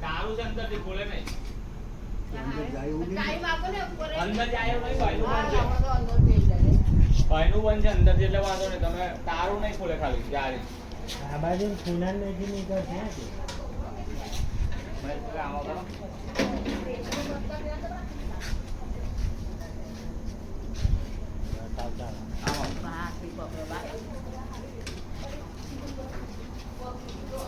તારું છે અંદરથી ખોલે અંદર જાય ખોલે નહીં ભાઈનું બંધ છે. અંદર એટલે વાંધો નહીં તમે તારું નહીં ખોલે ખાલી જ્યારે આ બાજુ ખૂણા નથી નીકળશે હા કે? આવો કરો. ચાલતા આવો. જો બહુ મોટો છે ને આમ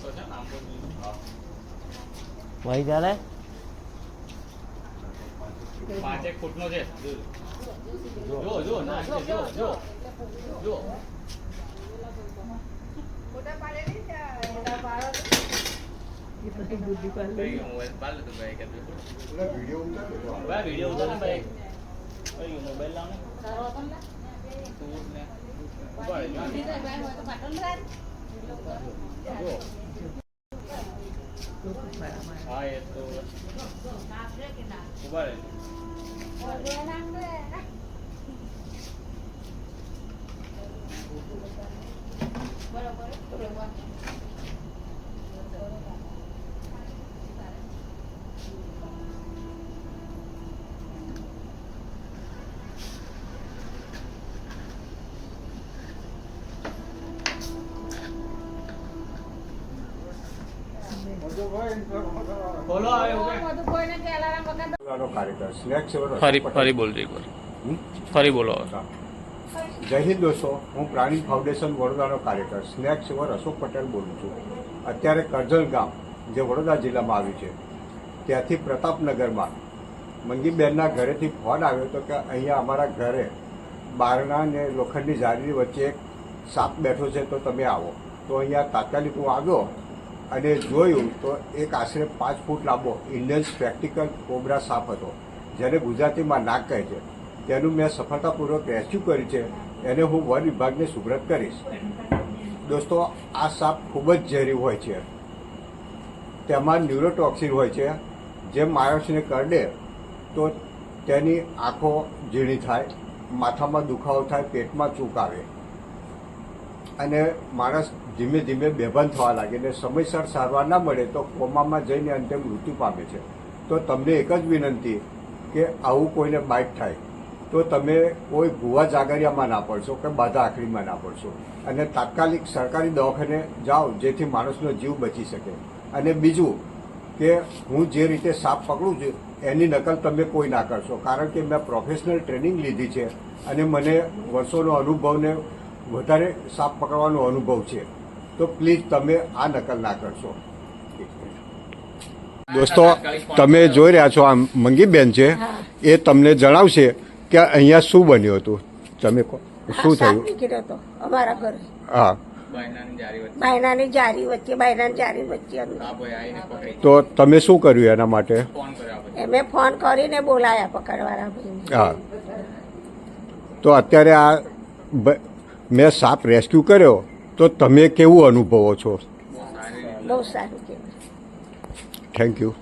તો હા. વહી ચાલે પાંચેક ફૂટનો છે જો જો ના છે, જો જો જો હા. જો હા એ તો ઊભા રહેજો ફરી ફરી બોલજો એકવાર ફરી બોલો હવે. જય હિન્દ દોસ્તો, હું પ્રાણી ફાઉન્ડેશન વડોદરાનો કાર્યકર, સ્નેક સેવર અશોક પટેલ બોલું છું. અત્યારે કરજણ ગામ, જે વડોદરા જિલ્લામાં આવ્યું છે, ત્યાંથી પ્રતાપનગરમાં મંગીબેનના ઘરેથી ફોન આવ્યો હતો કે અહીંયા અમારા ઘરે બારણા ને લોખંડની જાળી વચ્ચે એક સાપ બેઠો છે, તો તમે આવો. તો અહીંયા તાત્કાલિક હું આવ્યો અને જોયું તો એક આશરે પાંચ ફૂટ લાંબો ઇન્ડિયન સ્પેક્ટિકલ કોબરા સાપ હતો, જેને ગુજરાતીમાં નાક કહે છે. તેનું મેં સફળતાપૂર્વક રેસ્ક્યુ કર્યું છે. એને હું વન વિભાગને સુગ્રત કરીશ. દોસ્તો, આ સાપ ખૂબ જ ઝેરી હોય છે. તેમાં ન્યુરોટોક્સિન હોય છે. જે માણસને કરડે, તો તેની આંખો ઝીણી થાય, માથામાં દુખાવો થાય, પેટમાં ચૂક આવે. અને માણસ ધીમે ધીમે બેભાન થવા લાગે ને સમયસર સારવાર ના મળે તો કોમામાં જઈને અંતે મૃત્યુ પામે છે. તો તમને એક જ વિનંતી કે આવું કોઈને બાઇટ થાય. તો તમે કોઈ ભુવા જાગરિયામાં ના પડશો કે બાધા આખરીમાં ના પડશો. અને તાત્કાલિક સરકારી દવાખાને જાઓ જેથી માણસનો જીવ બચી શકે. અને બીજું કે હું જે રીતે સાપ પકડું છું એની નકલ તમે કોઈ ના કરશો. કારણ કે મેં પ્રોફેશનલ ટ્રેનિંગ લીધી છે અને મને વર્ષોનો અનુભવને વધારે સાપ પકડવાનો અનુભવ છે. તો પ્લીઝ તમે આ નકલ ના કરશો. દોસ્તો તમે જોઈ રહ્યા છો આ મંગીબેન છે. એ તમને જણાવશે કે અહીંયા શું બન્યું હતું? તમે કહો. શું થયું? નીકળ્યો હતો અમારા ઘરે. હા. બાયનાની જારી વચ્ચે. બાયનાની જારી વચ્ચે તો તમે શું કર્યું એના માટે? ફોન એમે ફોન કરીને બોલાયા પકડવાના હા. તો અત્યારે આ મેં સાપ રેસ્ક્યુ કર્યો. તો તમે કેવું અનુભવો છો? બહુ બહુ સારું કહેવાય. Thank you